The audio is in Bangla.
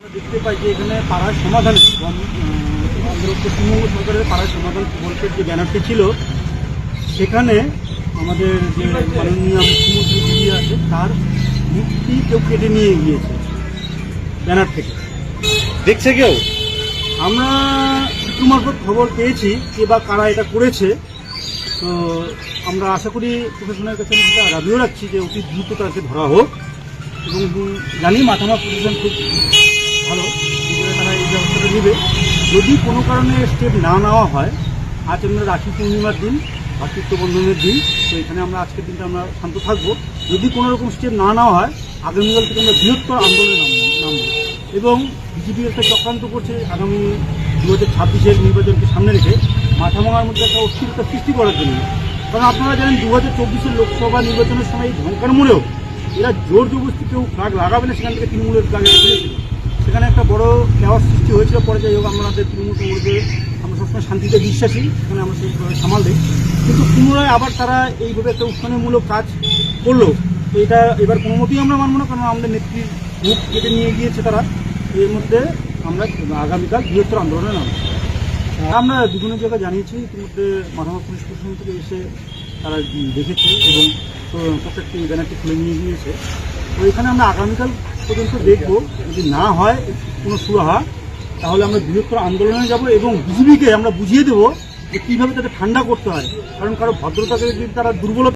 আমরা দেখতে পাই যে এখানে পাড়ার সমাধান পশ্চিমবঙ্গ সরকারের পাড়ার সমাধান বলতে যে ব্যানারটি ছিল সেখানে আমাদের যে মাননীয় মুখ্যমন্ত্রী আছে তার মূর্তি কেউ কেটে নিয়ে গিয়েছে ব্যানার থেকে। দেখছে কেউ? আমরা সূত্র মারফত খবর পেয়েছি কে বা কারা এটা করেছে। তো আমরা আশা করি প্রশাসনের কাছে আমি সেটা দাবিও রাখছি যে অতি দ্রুত তাকে ধরা হোক এবং জানি মাথামা প্রশাসন খুব ভালো তারা এই ব্যবস্থাটা নেবে। যদি কোনো কারণে স্টেপ না নেওয়া হয়, আজ আমরা রাখি পূর্ণিমার দিন, ভাতৃত্ব বন্ধনের দিন, তো এখানে আমরা আজকের দিনটা আমরা শান্ত থাকব। যদি কোনো রকম স্টেপ না নেওয়া হয়, আগামীকাল থেকে আমরা বৃহত্তর আন্দোলনে নামবো নামবো। এবং বিজেপি একটা চক্রান্ত করছে আগামী দু হাজার ছাব্বিশের নির্বাচনকে সামনে রেখে মাথাভাঙার মধ্যে একটা অস্থিরতা সৃষ্টি করার জন্য। কারণ আপনারা জানেন দু হাজার চব্বিশের লোকসভা নির্বাচনের সময় এই মোড়েও এরা জোর জবরদস্তি কেউ ফ্লাগ লাগাবে না, সেখান থেকে তৃণমূলের ফ্লাগ তুলেছিল সেখানে একটা বড় দেওয়ার সৃষ্টি হয়েছিল। পরে যাই হোক আমাদের তৃণমূল কংগ্রেসের, আমরা সবসময় শান্তিতে বিশ্বাসী, সেখানে আমরা সেইভাবে সামাল দিই। কিন্তু পুনরায় আবার তারা এইভাবে একটা উত্থানমূলক কাজ করল। এটা এবার কোনো মতেই আমরা মানবো না, কারণ আমাদের নেত্রীর মুখ কেটে নিয়ে গিয়েছে তারা। এর মধ্যে আমরা আগামীকাল বৃহত্তর আন্দোলনে নামবো। আমরা বিভিন্ন জায়গায় জানিয়েছি, ইতিমধ্যে মাথামা পুলিশ প্রশাসন থেকে এসে তারা দেখেছে এবং প্রত্যেকটি ব্যানারটি খুলে নিয়ে গিয়েছে। তো এখানে আমরা আগামীকাল পর্যন্ত দেখব, যদি না হয়, কোনো সুরাহা, তাহলে আমরা বৃহত্তর আন্দোলনে যাব এবং বিজেপিকে আমরা বুঝিয়ে দেবো যে কীভাবে তাদের ঠান্ডা করতে হয়। কারণ কারও ভদ্রতাকে যদি তারা দুর্বলতা